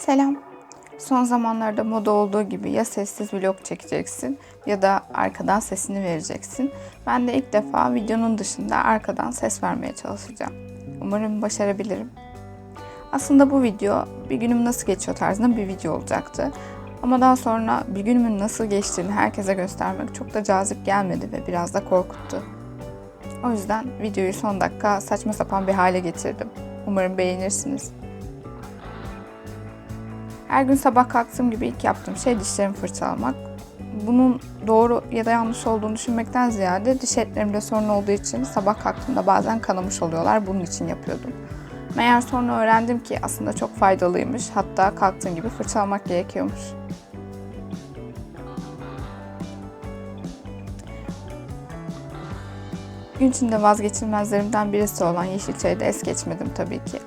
Selam. Son zamanlarda moda olduğu gibi ya sessiz vlog çekeceksin ya da arkadan sesini vereceksin. Ben de ilk defa videonun dışında arkadan ses vermeye çalışacağım. Umarım başarabilirim. Aslında bu video bir günüm nasıl geçiyor tarzında bir video olacaktı. Ama daha sonra bir günümün nasıl geçtiğini herkese göstermek çok da cazip gelmedi ve biraz da korkuttu. O yüzden videoyu son dakika saçma sapan bir hale getirdim. Umarım beğenirsiniz. Her gün sabah kalktığım gibi ilk yaptığım şey dişlerimi fırçalamak. Bunun doğru ya da yanlış olduğunu düşünmekten ziyade diş etlerimde sorun olduğu için sabah kalktığımda bazen kanamış oluyorlar. Bunun için yapıyordum. Meğer sonra öğrendim ki aslında çok faydalıymış. Hatta kalktığım gibi fırçalamak gerekiyormuş. Gün içinde vazgeçilmezlerimden birisi olan yeşil çayı da es geçmedim tabii ki.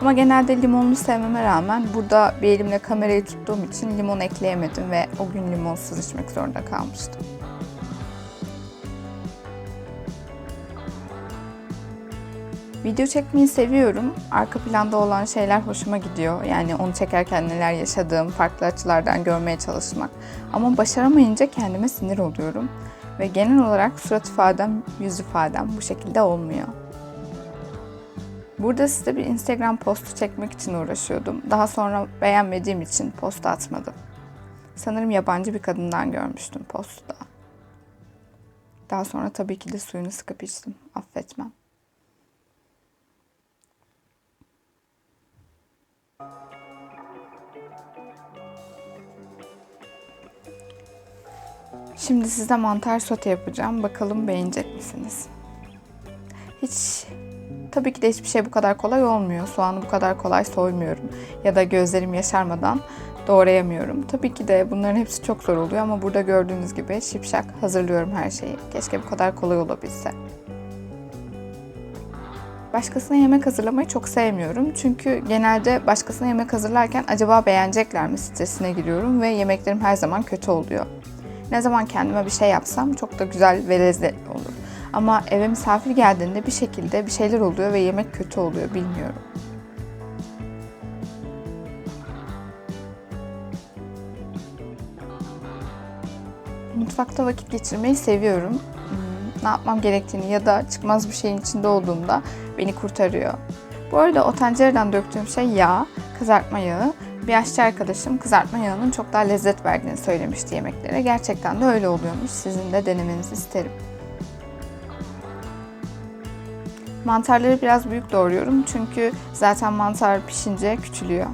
Ama genelde limonlu sevmeme rağmen burada bir elimle kamerayı tuttuğum için limon ekleyemedim ve o gün limonsuz içmek zorunda kalmıştım. Video çekmeyi seviyorum. Arka planda olan şeyler hoşuma gidiyor. Yani onu çekerken neler yaşadığım, farklı açılardan görmeye çalışmak. Ama başaramayınca kendime sinir oluyorum. Ve genel olarak surat ifadem, yüz ifadem bu şekilde olmuyor. Burada size bir Instagram postu çekmek için uğraşıyordum. Daha sonra beğenmediğim için post atmadım. Sanırım yabancı bir kadından görmüştüm postu da. Daha sonra tabii ki de suyunu sıkıp içtim. Affetmem. Şimdi size mantar sote yapacağım. Bakalım beğenecek misiniz? Hiç tabii ki de hiçbir şey bu kadar kolay olmuyor. Soğanı bu kadar kolay soymuyorum ya da gözlerim yaşarmadan doğrayamıyorum. Tabii ki de bunların hepsi çok zor oluyor ama burada gördüğünüz gibi şipşak hazırlıyorum her şeyi. Keşke bu kadar kolay olabilse. Başkasına yemek hazırlamayı çok sevmiyorum. Çünkü genelde başkasına yemek hazırlarken acaba beğenecekler mi stresine giriyorum ve yemeklerim her zaman kötü oluyor. Ne zaman kendime bir şey yapsam çok da güzel ve lezzetli olur. Ama eve misafir geldiğinde bir şekilde bir şeyler oluyor ve yemek kötü oluyor bilmiyorum. Mutfakta vakit geçirmeyi seviyorum. Hmm, Ne yapmam gerektiğini ya da çıkmaz bir şeyin içinde olduğumda beni kurtarıyor. Bu arada o tencereden döktüğüm şey yağ, kızartma yağı. Bir aşçı arkadaşım kızartma yağının çok daha lezzet verdiğini söylemişti yemeklere. Gerçekten de öyle oluyormuş. Sizin de denemenizi isterim. Mantarları biraz büyük doğruyorum çünkü zaten mantar pişince küçülüyor.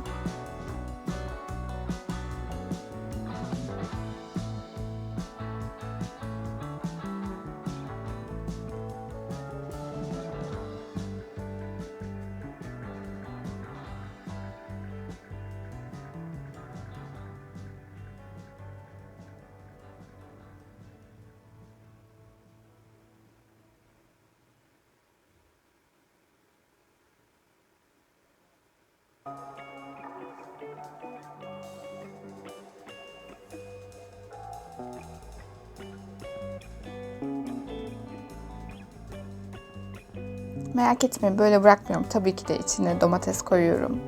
Merak etmeyin böyle bırakmıyorum. Tabii ki de içine domates koyuyorum.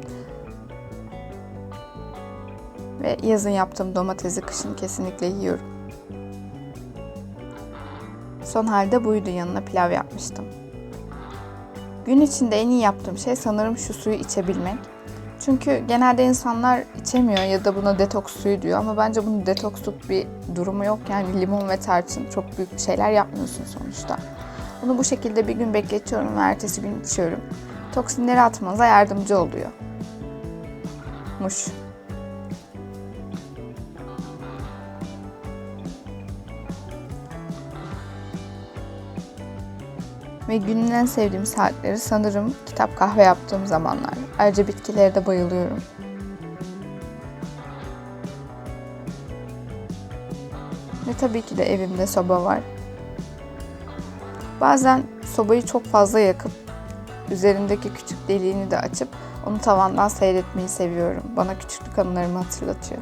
Ve yazın yaptığım domatesi kışın kesinlikle yiyorum. Son halde buydu yanına pilav yapmıştım. Gün içinde en iyi yaptığım şey sanırım şu suyu içebilmek. Çünkü genelde insanlar içemiyor ya da buna detoks suyu diyor ama bence bunun detoksluk bir durumu yok. Yani limon ve tarçın çok büyük şeyler yapmıyorsun sonuçta. Bunu bu şekilde bir gün bekletiyorum ve ertesi gün içiyorum. Toksinleri atmanıza yardımcı oluyor. Muş. Ve günün en sevdiğim saatleri sanırım kitap kahve yaptığım zamanlar. Ayrıca bitkilere de bayılıyorum. Ve tabii ki de evimde soba var. Bazen sobayı çok fazla yakıp üzerindeki küçük deliğini de açıp onu tavandan seyretmeyi seviyorum. Bana küçüklük anılarımı hatırlatıyor.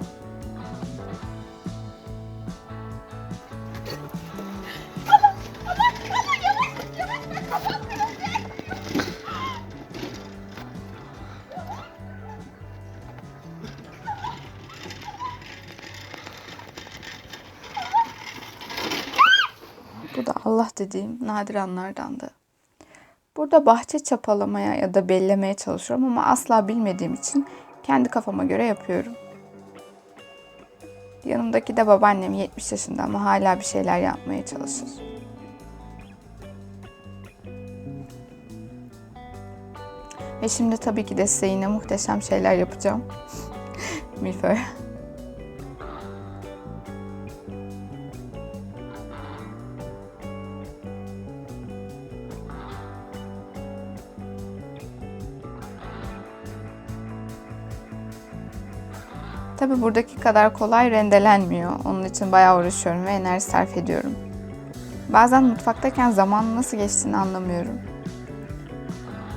Dediğim nadir anlardandı. Burada bahçe çapalamaya ya da bellemeye çalışıyorum ama asla bilmediğim için kendi kafama göre yapıyorum. Yanımdaki de babaannem 70 yaşında ama hala bir şeyler yapmaya çalışır. Ve şimdi tabii ki de size yine muhteşem şeyler yapacağım. Milföy. Tabii buradaki kadar kolay rendelenmiyor. Onun için bayağı uğraşıyorum ve enerji sarf ediyorum. Bazen mutfaktayken zamanın nasıl geçtiğini anlamıyorum.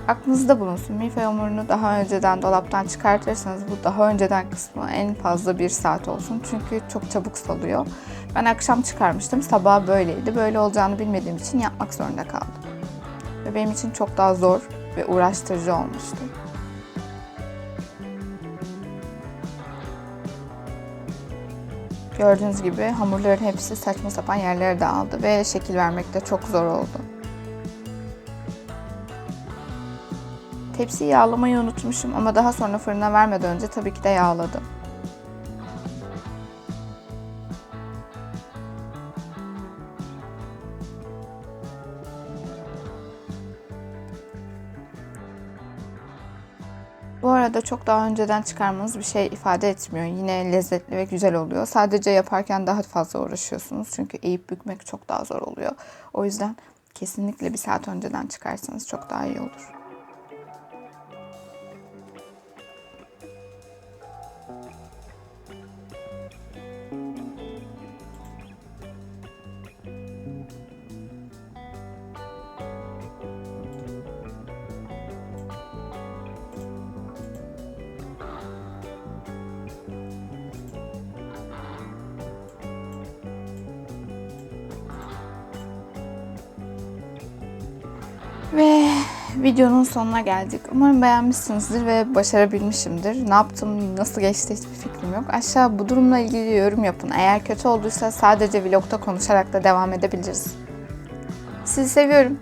Aklınızda bulunsun. Milföy hamurunu daha önceden dolaptan çıkartırsanız bu daha önceden kısmı en fazla bir saat olsun. Çünkü çok çabuk salıyor. Ben akşam çıkarmıştım. Sabah böyleydi. Böyle olacağını bilmediğim için yapmak zorunda kaldım. Ve benim için çok daha zor ve uğraştırıcı olmuştu. Gördüğünüz gibi hamurların hepsi saçma sapan yerlere dağıldı ve şekil vermekte çok zor oldu. Tepsiyi yağlamayı unutmuşum ama daha sonra fırına vermeden önce tabii ki de yağladım. Bu arada çok daha önceden çıkarmanız bir şey ifade etmiyor. Yine lezzetli ve güzel oluyor. Sadece yaparken daha fazla uğraşıyorsunuz. Çünkü eğip bükmek çok daha zor oluyor. O yüzden kesinlikle bir saat önceden çıkarsanız çok daha iyi olur. Videonun sonuna geldik. Umarım beğenmişsinizdir ve başarabilmişimdir. Ne yaptım, nasıl geçti hiçbir fikrim yok. Aşağı bu durumla ilgili yorum yapın. Eğer kötü olduysa sadece vlogda konuşarak da devam edebiliriz. Sizi seviyorum.